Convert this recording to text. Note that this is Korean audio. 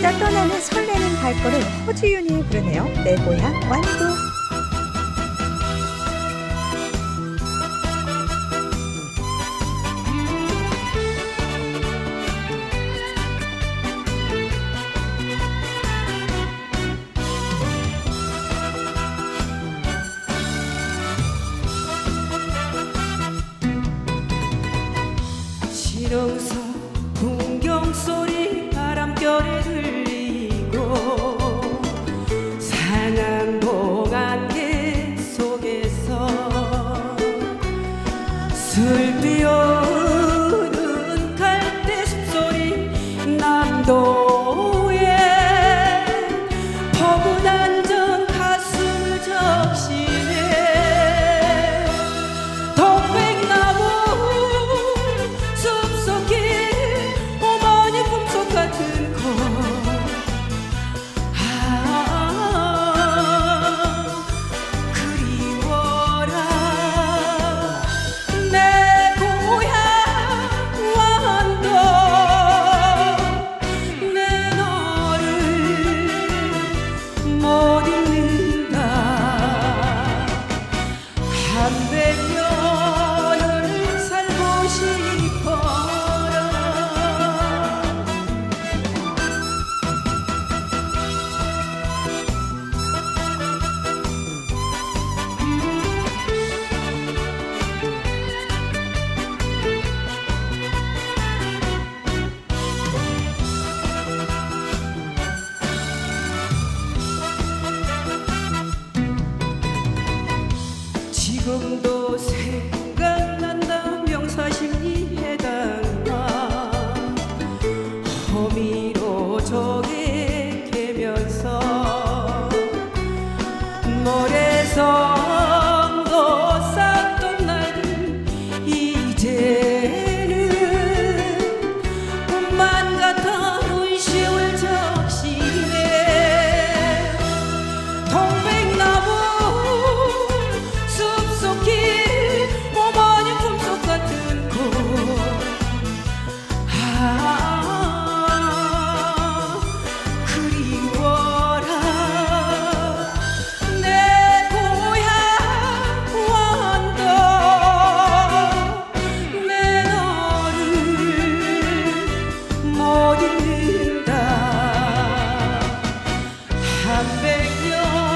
찾아 떠나는 설레는 발걸음 허지윤이 부르네요. 내 고향 완도. 실용서 풍경 소리 the 지금도 생각난다. 명사심이 해당하 허미로 저기 Señor.